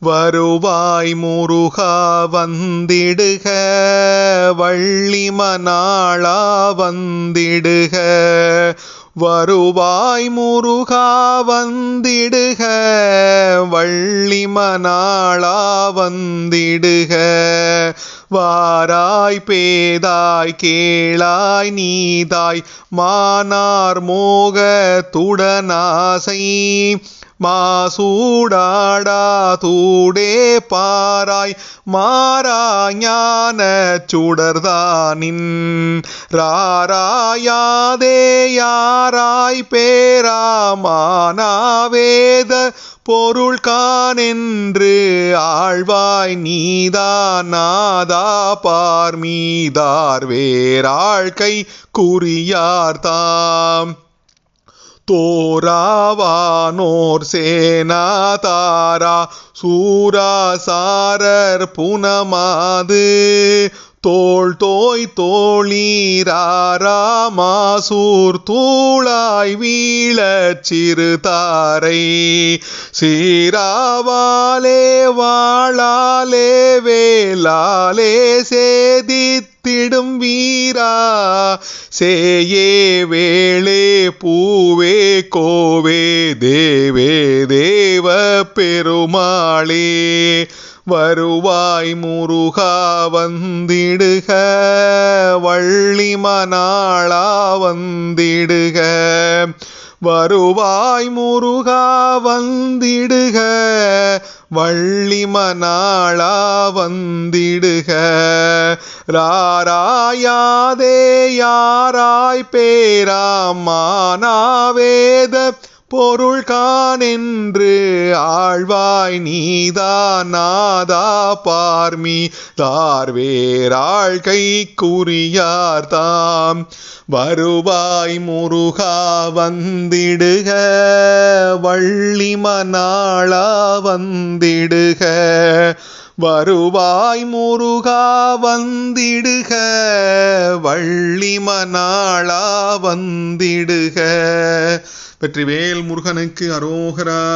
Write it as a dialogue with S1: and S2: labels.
S1: வருவாய் முருகா வந்திடுக வள்ளிமனாளா வந்திடுக. வருவாய் முருகா வந்திடுக வள்ளிமனாளா வந்திடுக. வாராய் பேதாய் கேளாய் நீதாய் மானார் மோக துடனாசை மாசூடாடா தூடே பாராய் மாறா ஞான சுடர்தானின் ராராயாதே யாராய் பேராமானாவேத பொருள் காணென்று ஆழ்வாய் நீதா நாதா பார் மீதார் வேறாழ்கை குறியார் தாம் தோராவானோர் சேனா தாரா சூராசாரர் புனமாது. தோள் தோய் தோழீராரா மாசூர் தூளாய் வீழச் சிறுதாரை. சீராவாலே வாழாலே வேலாலே சேதித்திடும் வீரா. சேயே வேளே பூவே கோவே தேவே தேவ பெருமாளே. வருவாய் முருகா வந்திடுக வள்ளி மனாளா வந்திடுக. வருவாய் முருகா வந்திடுக வள்ளி மனாளா வந்திடுக. ராராயாதே யாராய் பேராமானாவேத பொருள் காணென்று ஆழ்வாய் நீதா நாதா பார்மி தார்வேராழ்கை குறியார் தாம். வருவாய் முருகா வந்திடுக வள்ளிமனாளா வந்திடுக. வருவாய் முருகா வந்திடுக வள்ளிமனாளா வந்திடுக. வெற்றிவேல் முருகனுக்கு அரோகரா.